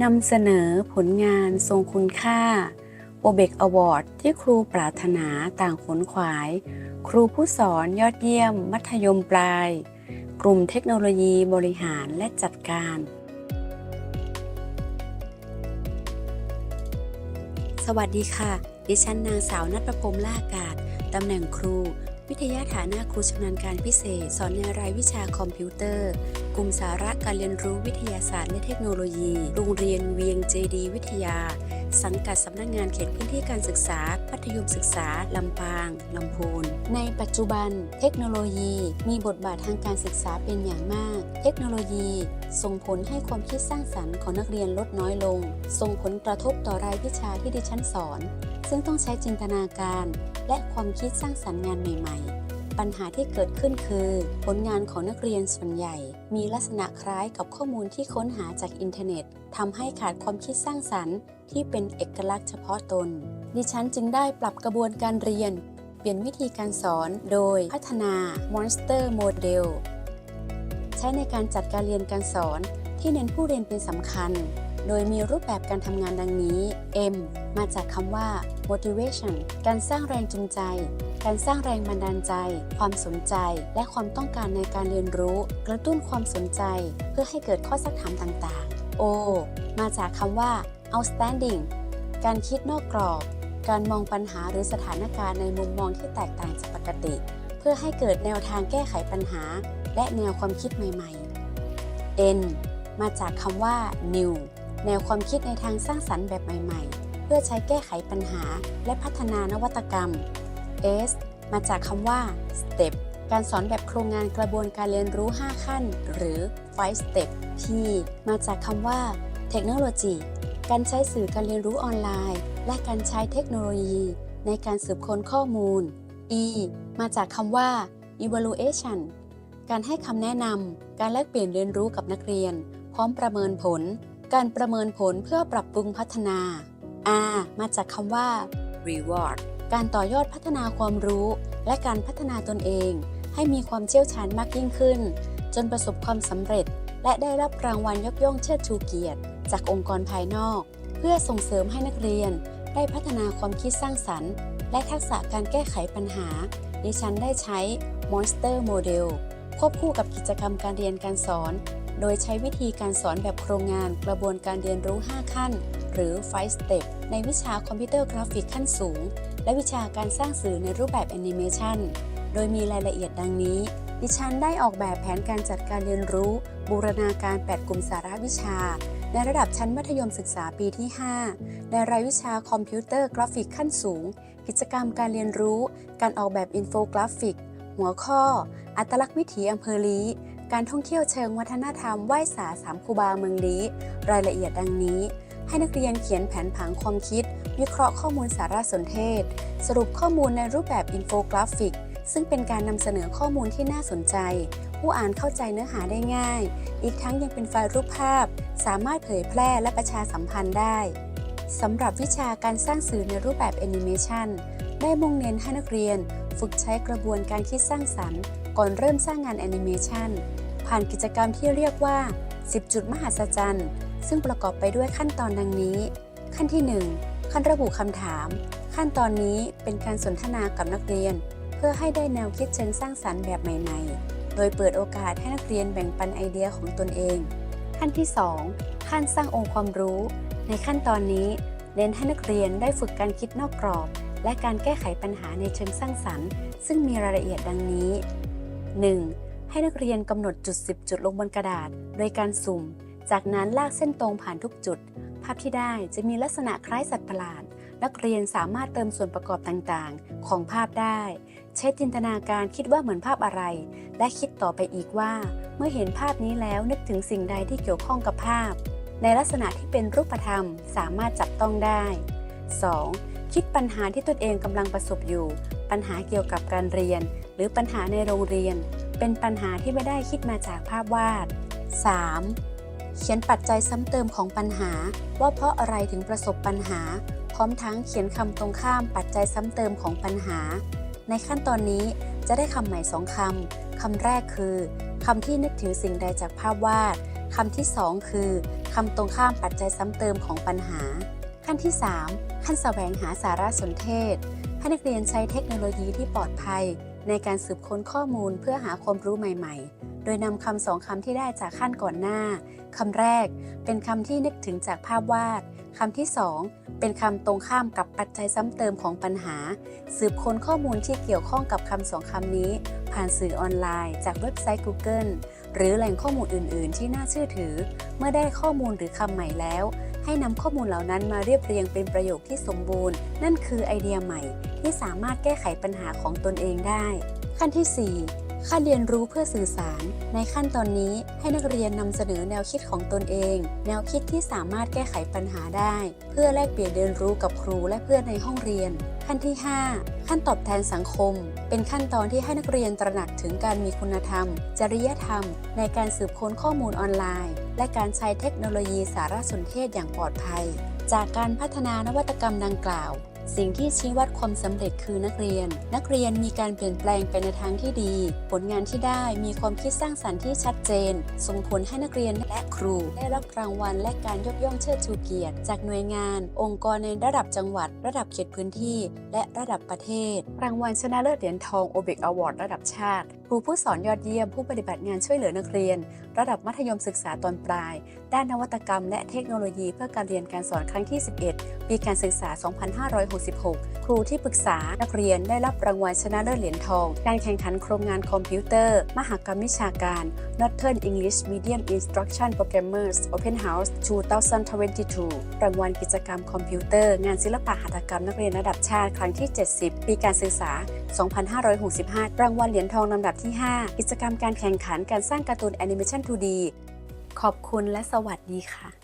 นำเสนอผลงานทรงคุณค่าโอเบกอวอร์ดที่ครูปรารถนาต่างขนขวาย ครูผู้สอนยอดเยี่ยม มัธยมปลาย กลุ่มเทคโนโลยีบริหารและจัดการ สวัสดีค่ะ ดิฉันนางสาวนัทประพรมล่าอากาศ ตำแหน่งครู วิทยาฐานะครูชำนาญการพิเศษ สอนในรายวิชาคอมพิวเตอร์ กลุ่มสาระการเรียนรู้วิทยาศาสตร์และเทคโนโลยี โรงเรียนเวียงเจดีวิทยา สังกัดสำนักงงานเขตพื้นที่การศึกษามัธยมศึกษา ลำปาง ลำพูน ในปัจจุบัน เทคโนโลยีมีบทบาททางการศึกษาเป็นอย่างมาก เทคโนโลยี ส่งผลให้ความคิดสร้างสรรค์ของนักเรียนลดน้อยลง ส่งผลกระทบต่อรายวิชาที่ดิฉันสอน ซึ่งต้องใช้จินตนาการ และความคิดสร้างสรรค์งานใหม่ ๆ ปัญหาที่เกิดขึ้นคือ ผลงานของนักเรียนส่วนใหญ่ มีลักษณะคล้ายกับข้อมูลที่ค้นหาจากอินเทอร์เน็ตทำให้ขาดความคิดสร้างสรรค์ ที่เป็นเอกลักษณ์เฉพาะตน ดิฉันจึงได้ปรับกระบวนการเรียน เปลี่ยนวิธีการสอนโดยพัฒนา Monster Model ใช้ในการจัดการเรียนการสอนที่เน้นผู้เรียนเป็นสำคัญ โดยมีรูปแบบการทำงานดังนี้ M มาจากคำว่า motivation การสร้างแรงจูงใจ การสร้างแรงบันดาลใจ ความสนใจ และความต้องการในการเรียนรู้ กระตุ้นความสนใจ เพื่อให้เกิดข้อสักถามต่างๆ O มาจากคำว่า outstanding การคิดนอกกรอบ การมองปัญหาหรือสถานการณ์ในมุมมองที่แตกต่างจากปกติ เพื่อให้เกิดแนวทางแก้ไขปัญหา และแนวความคิดใหม่ๆ N มาจากคำว่า new แนวความคิดในทางสร้างสรรค์แบบใหม่ ๆ เพื่อใช้แก้ไขปัญหา และพัฒนานวัตกรรม S มาจากคำว่า step การสอนแบบโครงงานกระบวนการเรียนรู้ 5 ขั้น หรือ5 step T มาจากคำว่า technology การใช้สื่อการเรียนรู้ออนไลน์ และการใช้เทคโนโลยี ในการสืบค้นข้อมูล E มาจากคำว่า evaluation การให้คำแนะนำ การแลกเปลี่ยนเรียนรู้กับนักเรียน พร้อมประเมินผล การประเมินผลเพื่อปรับปรุงพัฒนา R มาจากคำว่า reward การต่อยอดพัฒนาความรู้ และการพัฒนาตนเอง ให้มีความเชี่ยวชาญมากยิ่งขึ้น จนประสบความสำเร็จ และได้รับรางวัลยกย่องเชิดชูเกียรติ จากองค์กรภายนอก เพื่อส่งเสริมให้นักเรียน ได้พัฒนาความคิดสร้างสรรค์ และทักษะการแก้ไขปัญหา ดิฉันได้ใช้ Monster Model ควบคู่กับกิจกรรมการเรียนการสอน โดยใช้วิธีการสอนแบบโครงงานกระบวนการเรียนรู้ 5 ขั้น หรือ 5 step ในวิชาคอมพิวเตอร์กราฟิกขั้นสูง และวิชาการสร้างสื่อในรูปแบบแอนิเมชันโดยมีรายละเอียดดังนี้ ดิฉันได้ออกแบบแผนการจัดการเรียนรู้ บูรณาการ 8 กลุ่มสาระวิชา ในระดับชั้นมัธยมศึกษาปีที่ 5 ในรายวิชาคอมพิวเตอร์กราฟิกขั้นสูง กิจกรรมการเรียนรู้ การออกแบบอินโฟกราฟิก หัวข้อ อัตลักษณ์วิถีอำเภอลีการท่องเที่ยวเชิงวัฒนธรรมไหว้สาสามคูบาเมืองลีรายละเอียดดังนี้ ให้นักเรียนเขียนแผนผังความคิด วิเคราะห์ข้อมูลสารสนเทศ สรุปข้อมูลในรูปแบบอินโฟกราฟิก ซึ่งเป็นการนำเสนอข้อมูลที่น่าสนใจ ผู้อ่านเข้าใจเนื้อหาได้ง่าย อีกทั้งยังเป็นไฟล์รูปภาพ สามารถเผยแพร่และประชาสัมพันธ์ได้สำหรับวิชาการสร้างสื่อในรูปแบบแอนิเมชันได้มุ่งเน้นให้นักเรียน ฝึกใช้กระบวนการคิดสร้างสรรค์ ก่อนเริ่มสร้างงานแอนิเมชันผ่านกิจกรรมที่เรียกว่า 10 จุดมหัศจรรย์ ซึ่งประกอบไปด้วยขั้นตอนดังนี้ ขั้นที่ 1 ขั้นระบุคำถาม ขั้นตอนนี้เป็นการสนทนากับนักเรียน เพื่อให้ได้แนวคิดเชิงสร้างสรรค์แบบใหม่ ๆ โดยเปิดโอกาสให้นักเรียนแบ่งปันไอเดียของตนเอง ขั้นที่ 2 ขั้นสร้างองค์ความรู้ ในขั้นตอนนี้เน้นให้นักเรียนได้ฝึกการคิดนอกกรอบ และการแก้ไขปัญหาในเชิงสร้างสรรค์ ซึ่งมีรายละเอียดดังนี้ 1. ให้นักเรียนกำหนดจุด 10 จุดลงบนกระดาษ โดยการสุ่ม จากนั้นลากเส้นตรงผ่านทุกจุด ภาพที่ได้จะมีลักษณะคล้ายสัตว์ประหลาด นักเรียนสามารถเติมส่วนประกอบต่างๆ ของภาพได้ ใช้จินตนาการคิดว่าเหมือนภาพอะไร และคิดต่อไปอีกว่า เมื่อเห็นภาพนี้แล้วนึกถึงสิ่งใดที่เกี่ยวข้องกับภาพ ในลักษณะที่เป็นรูปธรรมสามารถจับต้องได้ 2. คิดปัญหาที่ตนเองกำลังประสบอยู่ ปัญหาเกี่ยวกับการเรียน หรือปัญหาในโรงเรียน เป็นปัญหาที่ไม่ได้คิดมาจากภาพวาด 3. เขียนปัจจัยซ้ำเติมของปัญหา ว่าเพราะอะไรถึงประสบปัญหา พร้อมทั้งเขียนคำตรงข้ามปัจจัยซ้ำเติมของปัญหา ในขั้นตอนนี้จะได้คำใหม่สองคำคำแรกคือคำที่นึกถึงสิ่งใดจากภาพวาดคำที่สองคือคำตรงข้ามปัจจัยซ้ำเติมของปัญหา ขั้นที่สามขั้นแสวงหาสารสนเทศ ให้นักเรียนใช้เทคโนโลยีที่ปลอดภัย ในการสืบค้นข้อมูลเพื่อหาความรู้ใหม่ ๆ โดยนำคำสองคำที่ได้จากขั้นก่อนหน้า คำแรกเป็นคำที่นึกถึงจากภาพวาดคำที่สองเป็นคำตรงข้ามกับปัจจัยซ้ำเติมของปัญหา สืบค้นข้อมูลที่เกี่ยวข้องกับคำสองคำนี้ ผ่านสื่อออนไลน์ จากเว็บไซต์ Google หรือแหล่งข้อมูลอื่น ๆ ที่น่าเชื่อถือ เมื่อได้ข้อมูลหรือคำใหม่แล้ว ให้นำข้อมูลเหล่านั้นมาเรียบเรียงเป็นประโยคที่สมบูรณ์ นั่นคือไอเดียใหม่ ที่สามารถแก้ไขปัญหาของตนเองได้ ขั้นที่ 4 ขั้นเรียนรู้เพื่อสื่อสาร ในขั้นตอนนี้ให้นักเรียนนำเสนอแนวคิดของตนเอง แนวคิดที่สามารถแก้ไขปัญหาได้ เพื่อแลกเปลี่ยนเรียนรู้กับครูและเพื่อนในห้องเรียน ขั้นที่ 5 ขั้นตอบแทนสังคม เป็นขั้นตอนที่ให้นักเรียนตระหนักถึงการมีคุณธรรม จริยธรรม ในการสืบค้นข้อมูลออนไลน์ และการใช้เทคโนโลยีสารสนเทศอย่างปลอดภัยจากการพัฒนานวัตกรรมดังกล่าว สิ่งที่ชี้วัดความสำเร็จคือนักเรียน นักเรียนมีการเปลี่ยนแปลงไปในทางที่ดี ผลงานที่ได้มีความคิดสร้างสรรค์ที่ชัดเจน ส่งผลให้นักเรียนและครู ได้รับรางวัลและการยกย่องเชิดชูเกียรติ จากหน่วยงาน องค์กรในระดับจังหวัด ระดับเขตพื้นที่ และระดับประเทศ รางวัลชนะเลิศเหรียญทองโอเบกอวอร์ดระดับชาติ ครูผู้สอนยอดเยี่ยมผู้ปฏิบัติงานช่วยเหลือนักเรียนระดับมัธยมศึกษาตอนปลาย ด้านนวัตกรรมและเทคโนโลยีเพื่อการเรียนการสอนครั้งที่ 11 ปีการศึกษา 2566 ครูที่ปรึกษานักเรียนได้รับรางวัลชนะเลิศเหรียญทอง การแข่งขันโครงงานคอมพิวเตอร์ มหกรรมวิชาการ Northern English Medium Instruction Programmers Open House 2022 รางวัลกิจกรรมคอมพิวเตอร์ งานศิลปะหัตถกรรมนักเรียนระดับชาติครั้งที่ 70 ปีการศึกษา 2565 รางวัลเหรียญทองลำดับที่ 5 กิจกรรมการแข่งขันการสร้างการ์ตูนแอนิเมชัน 2D ขอบคุณและสวัสดีค่ะ